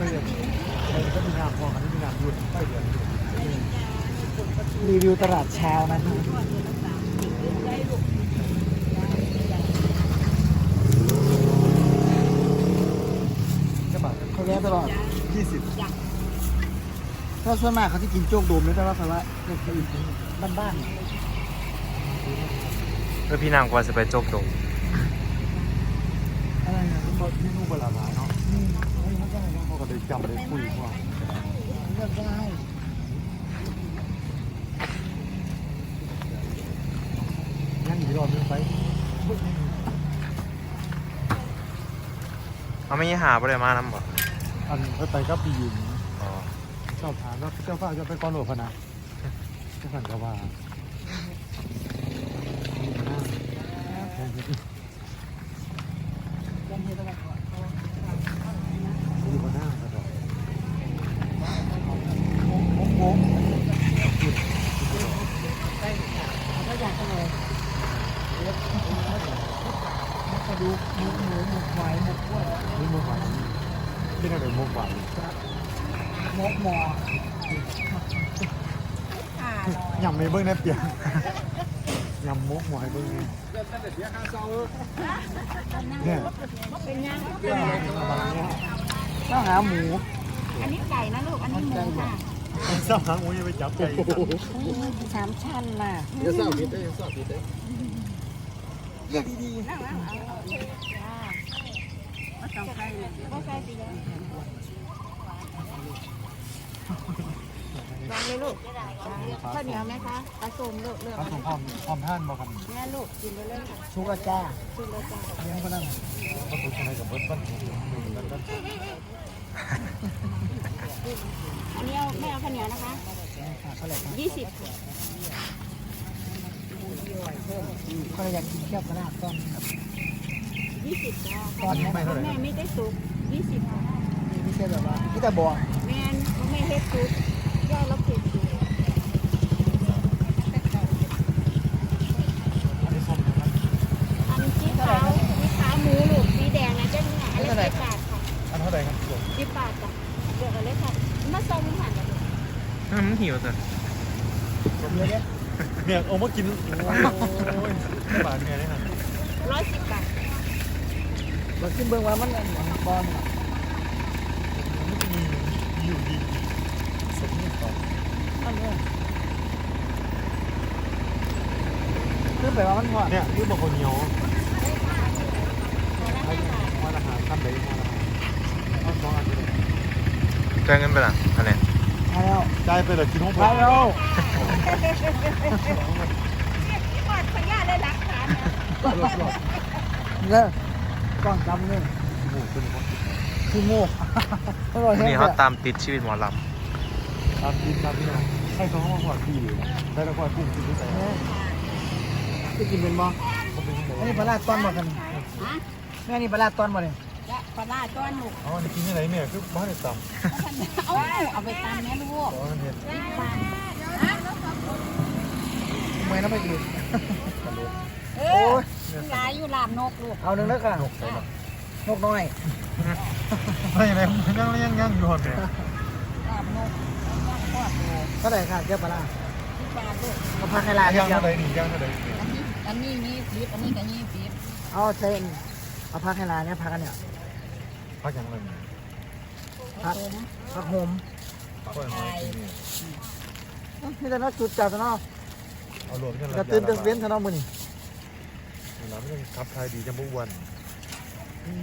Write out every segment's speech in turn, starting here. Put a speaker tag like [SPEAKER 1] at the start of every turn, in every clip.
[SPEAKER 1] ไม่เดือดมันก็มีงานพอกันที่มีงานหยุดไม่เดือด
[SPEAKER 2] รีวิวตลาดเช้านะ
[SPEAKER 1] ก็บาท
[SPEAKER 2] เขาแวะตลอด
[SPEAKER 1] ยี่สิบ
[SPEAKER 2] ถ้าส่วนมากเขาที่กินโจ๊กโดมเนี่ยแต่ว่าเขาว่าเด็กไปอีกบ้าน
[SPEAKER 3] เพื่อพี่นางกว่าจะไปโจกดง
[SPEAKER 2] ๆอะไรนะ
[SPEAKER 1] มันบอกที่นู่นเวลามาเนาะ
[SPEAKER 2] นี่เฮ้ยเขาจะอะไรนะ
[SPEAKER 1] เขาก็เลยจำเลยคุยว่า
[SPEAKER 2] เลือกได้
[SPEAKER 1] ยังอยู่รอดยังไป
[SPEAKER 3] เขาไม่หาบ่ได้มานำบ่
[SPEAKER 1] อันไปไปก็ปียืน
[SPEAKER 3] อ๋อ
[SPEAKER 1] ชอบถามว่าเจ้าฟ้าจะไปก้อนหลวงพนะเจ้าฝันก็ว่ามีมาหน้า
[SPEAKER 2] จำเฮตะวันก่อน
[SPEAKER 1] มีมาหน้าก็บอก
[SPEAKER 2] โค้งโค้งเขาอยากจะเลยเล็กกระ ดูกหมูหมูหมูควายหมูกล้วย
[SPEAKER 1] นี่เมื่อวานเป็นอะไรเมื่อวาน
[SPEAKER 2] หมกหมอ
[SPEAKER 1] ยำไม่เบิ้งนะเปียยำมุกหมอยเบิ้งนี่เนี่ย
[SPEAKER 4] เป็นยัง
[SPEAKER 2] ข้าวหาหมู
[SPEAKER 4] อันนี้ไก่นะลูก อันนี้หมูค่ะ
[SPEAKER 1] สามครั้งโอ้ยไปจับใจ
[SPEAKER 2] สามชั้นน่ะ
[SPEAKER 1] เดี๋ยวสาวผิดได้สาวผิดได้
[SPEAKER 2] เรียกดี
[SPEAKER 4] นั่งแล้วเอาเอาจ้าไม่ต้องใส่ เลยไม่ใส่สิเลยลองเลยลูกข้าวเหนียวไหมคะผสมลูกเลือก
[SPEAKER 1] ครับผมความความท่านบอกครับ
[SPEAKER 4] แม่ลูกกินไปเลยค่ะ
[SPEAKER 2] ชุกอาจ้า
[SPEAKER 4] กินเลยจ้า
[SPEAKER 2] เลี้ยงก็นั่ง
[SPEAKER 1] ก็ถูกอะไรกับเบิร์ดบ้าน
[SPEAKER 4] อันนี้เอาไม่เอาข้าวเหนียวนะคะยี่สิบ
[SPEAKER 2] ก็เลยอยากกินเคี่ยวกระดาษต้มครับ
[SPEAKER 4] ยี่สิบจ้า
[SPEAKER 2] ตอนนี้
[SPEAKER 4] แม่ไม่ได้สุกยี่สิบค่
[SPEAKER 2] ไม่ใช่แบบว่าที่แต่บอก
[SPEAKER 4] แม่ไม่เฮ็ดสุกย่าเราเผ็ดสุก
[SPEAKER 1] อันนี้ส้มนะครับ
[SPEAKER 4] อันนี้สีขาวสีขาวหมูลูกสีแดงนะเจ้าหน้าอันนี้สิบบาทค่ะ
[SPEAKER 1] อันเท่าไหร่ครับผม
[SPEAKER 4] สิบบาทจ้ะเลือกกันเลยค่ะมาส่งผ่านกันเลย
[SPEAKER 3] อืมหิวสิ
[SPEAKER 2] เยอะเนี่ย
[SPEAKER 1] เนี่ยเอามากินโอ้ยบาทเนี่ยได้ครับ
[SPEAKER 4] ร้อยสิบบาท
[SPEAKER 2] เราขึ้นเบื้องว่ามันบอล
[SPEAKER 1] มีอยู่ดีสมนี่ต่อ
[SPEAKER 2] อันนี้ขึ้นไปว่ามันหอด
[SPEAKER 1] เนี่ยคือบางคนเหนียวว่าราคาขั้นใดว่าราคาเอาสองอันเลย
[SPEAKER 3] จ่ายเงินไปละอันนี้
[SPEAKER 2] ใช่แล้ว
[SPEAKER 1] จ่ายไปเลยกินห้อง
[SPEAKER 2] ใช่แล้ว
[SPEAKER 4] ก่อนขยะเลยหลักฐานนะ
[SPEAKER 2] เนี่ยกล้องจำเนี่ย
[SPEAKER 1] หมูเป็นคน
[SPEAKER 2] คือโม่อร่อย
[SPEAKER 3] วัน
[SPEAKER 2] แห้ง
[SPEAKER 3] นี้เขาตามติดชีวิตหมอล
[SPEAKER 1] ตามกินตามที่นะให้เขามาขวดปีเลยได้แล้วขวดกุ้งกินที่ใส่
[SPEAKER 2] จะกินเป็นบ่
[SPEAKER 1] เขาเป็นยังไง
[SPEAKER 2] อันนี้ปลาลาดต้อนบ่กัน
[SPEAKER 4] ฮะ
[SPEAKER 2] แม่นี่ปลาลาดต้อนบ่เนี่ย
[SPEAKER 4] และปลาร้าก้อนหมู
[SPEAKER 1] อ๋อนี่กินที่ไหนเนี่ยคือบ้านในต่ำ
[SPEAKER 4] เอาเอาไปตำแม่ลูก
[SPEAKER 1] อ๋อเนี่ย
[SPEAKER 2] ทำไมน้ำไม่ดี
[SPEAKER 4] เออลายอยู่ลามนกลูก
[SPEAKER 2] เอาหนึ่งแล้วค่ะ
[SPEAKER 1] นกใส่หรอน
[SPEAKER 2] กน้อย
[SPEAKER 1] ไม่ยังไงยังยังยังอยู่หอดเนี่ย
[SPEAKER 4] ลามนกย่างทอดอยู่
[SPEAKER 2] เท่าไหร่ค่ะเจ้าปลาลา
[SPEAKER 4] ที่ปลาลูก
[SPEAKER 2] เอาผักไฮลา
[SPEAKER 1] ย่าง
[SPEAKER 2] เดียว
[SPEAKER 1] เท่าไหร่นี่ย่างเท่าไหร่
[SPEAKER 4] อันนี้อันนี้ยี่สิบอันนี้ก็ยี่สิบ
[SPEAKER 2] เอาเส้นเอาผักไฮลาเนี่ยผักกันเนี่ย
[SPEAKER 1] พักยังไง
[SPEAKER 2] ผักผักโหม
[SPEAKER 1] ก็ยังไงนี่
[SPEAKER 2] นี่แต่น่าจุดจัดเนาะ
[SPEAKER 1] เอารวมกัน
[SPEAKER 2] กระตื้นกระเว้นเท่านั้นมื้อนี่
[SPEAKER 1] เราไม่ต้องขับไทยดีจังบุวัน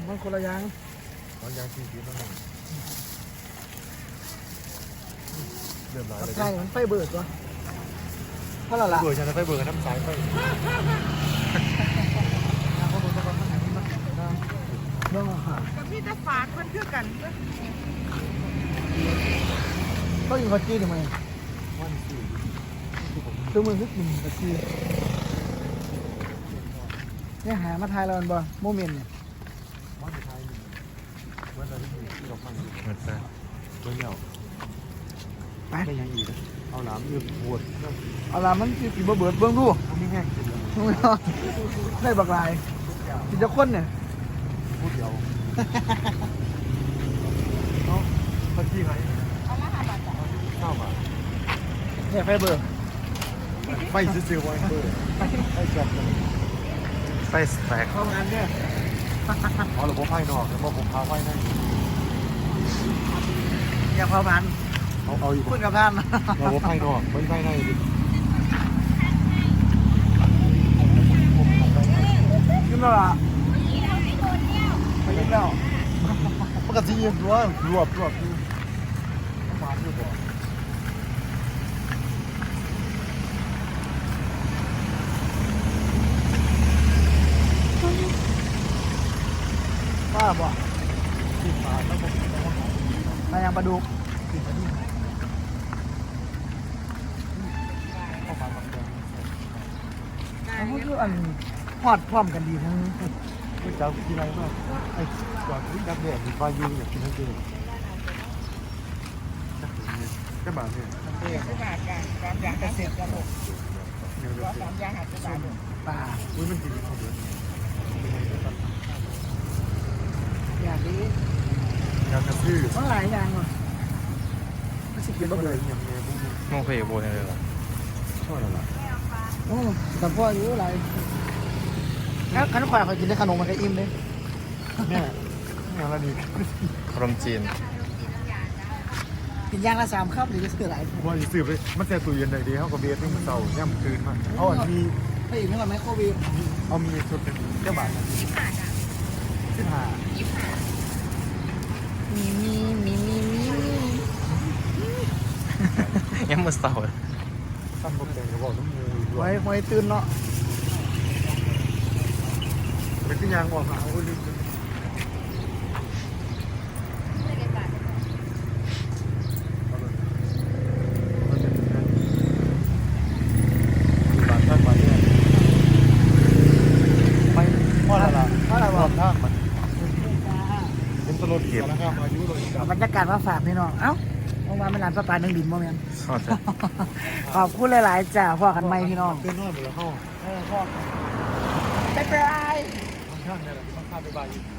[SPEAKER 2] มันคนละอย่าง
[SPEAKER 1] เราย่างที่ดีนั่นเองเรียบร้อย
[SPEAKER 2] ผัก
[SPEAKER 1] เลย
[SPEAKER 2] ไทยมันไฟเบิดวะเท่าไหร่ล่ะ
[SPEAKER 1] เบื่อฉันไปเบื่อน้ำสายไป
[SPEAKER 2] เรื่องอาหาร
[SPEAKER 4] กับพี่จะฝากคนคือกัน
[SPEAKER 2] ก็ยิงข้าวจี้ทำไม
[SPEAKER 1] วันสี่ที่ผม
[SPEAKER 2] ตัวมือคือกินข้าวจี้เนี่ยหามาทายเราบ่โมเมนต์เนี่ย
[SPEAKER 1] วันสุดท้ายนี่วันอะไรที่เราฟังอยู่ำ
[SPEAKER 3] หมดแล้ว
[SPEAKER 1] ตัวเหี่ยว
[SPEAKER 2] ไป
[SPEAKER 1] ได้ยังอีกเอาหลามยืดปวดเริ่ม
[SPEAKER 2] เอาล่ะมันสิกินบ่เบิดเบิ่งดู
[SPEAKER 1] ไม่แห้งกินเลย
[SPEAKER 2] ได้บักลายกินจะคนเนี่ย
[SPEAKER 1] ผู้เดียว
[SPEAKER 2] เนาะ
[SPEAKER 1] ตะกี้ไหนเ
[SPEAKER 4] อามาห้าบาทจ้ะ
[SPEAKER 1] ห้าบาท
[SPEAKER 2] เนี่ยไฟเบอร์
[SPEAKER 1] ไฟซื้อไว้เบอร์ไฟช็อต
[SPEAKER 3] ไฟแตก
[SPEAKER 2] เข้างานเนี่ย
[SPEAKER 1] อ๋อหรือผมไฟนอกแล้วผมพาไฟนั่น
[SPEAKER 2] อย่าพามัน
[SPEAKER 1] เอาเอาอยู่
[SPEAKER 2] พูดกับท่าน
[SPEAKER 1] เราไฟนอกไม่ไฟในดิ
[SPEAKER 2] ขึ้นมาละ
[SPEAKER 1] กติยังรวรวบรวบอยู่ประมาณอยู่บ่
[SPEAKER 2] ว่าบ่
[SPEAKER 1] ที่มาแล้วผมต้องว่า
[SPEAKER 2] มายังปลาดุก
[SPEAKER 1] ติดมาที่เข้ามาแบบเดิม
[SPEAKER 2] มันคืออันฮอดพร้อมกันดีทั้ง
[SPEAKER 1] ไม่จ้าที่ไรมากไอ้ก่อนที่ดับแดดมีไฟยูอยากกินทั้งเดือนก็มาทเนี่ย
[SPEAKER 2] เด็กขนาดกันการอยากเกษตรกระโดด
[SPEAKER 1] เดี๋ย
[SPEAKER 2] สามอย่างหัดสามป่า
[SPEAKER 1] อุ้ยมันกินของเดือน
[SPEAKER 2] อย่ากดี
[SPEAKER 1] อยากจะซื้อ
[SPEAKER 2] มันหลายอย่างว่ะไมันสิ
[SPEAKER 1] กิ
[SPEAKER 2] กิ
[SPEAKER 1] น
[SPEAKER 2] น
[SPEAKER 1] ก็
[SPEAKER 2] บ่
[SPEAKER 1] เล
[SPEAKER 2] เลยย
[SPEAKER 1] ยังไงพวกนี้
[SPEAKER 3] โมเคยโบยเลยเหรอ
[SPEAKER 1] ชอบอะไรอ
[SPEAKER 2] โอ้แต่พ่ออายุอะไร แล้วขนมขวายเขากินได้ขนมมันก็อิ่มเลย
[SPEAKER 1] เนี่ยเนี่ยอะไรนี่
[SPEAKER 3] ขนมจีน
[SPEAKER 2] กินย่างละสามครับหรือจะซื้อหลาย
[SPEAKER 1] ว่าจะซื้อไปมันแช่ตู้เย็นไหนดีเขากับเบียร์ที่มันเศร้าย่ำคืนมาเอาอันมี
[SPEAKER 2] ถ้าอีกไม่ก่อนไมโครเวฟ
[SPEAKER 1] เอามีชุดเป็นเจ้าบาทสิบห้า
[SPEAKER 2] มีมีมีมีมี
[SPEAKER 3] ยังมือเสาร์
[SPEAKER 1] ตั้งบนแดงกระบอกน้ำมูด้วย
[SPEAKER 2] ไว้ไว้ตื่นเนาะ
[SPEAKER 1] เป็นที่ยางบอกมาโอ้ยลืมบาทท่านมาเนี่ยไม่เพราะอะไร
[SPEAKER 2] เพราะอะไร
[SPEAKER 1] ร
[SPEAKER 2] วะ
[SPEAKER 1] อบข้างมันเป็นตลดเก็บนะครับอายุเลยกับบ
[SPEAKER 2] รรยากาศมาฝากพี่น้อง เอ้าลงมาเป็นร้านป้าปลาหนึ่งดินบ่แม่น
[SPEAKER 3] ชอบจะ
[SPEAKER 2] ขอบคุณหลาย ๆ จ้าพ่อกันไหมพี่น้อง
[SPEAKER 1] เป็นนวดหมดแล้วเข้า
[SPEAKER 2] เออพ่อบ๊ายบาย
[SPEAKER 1] ข้างๆ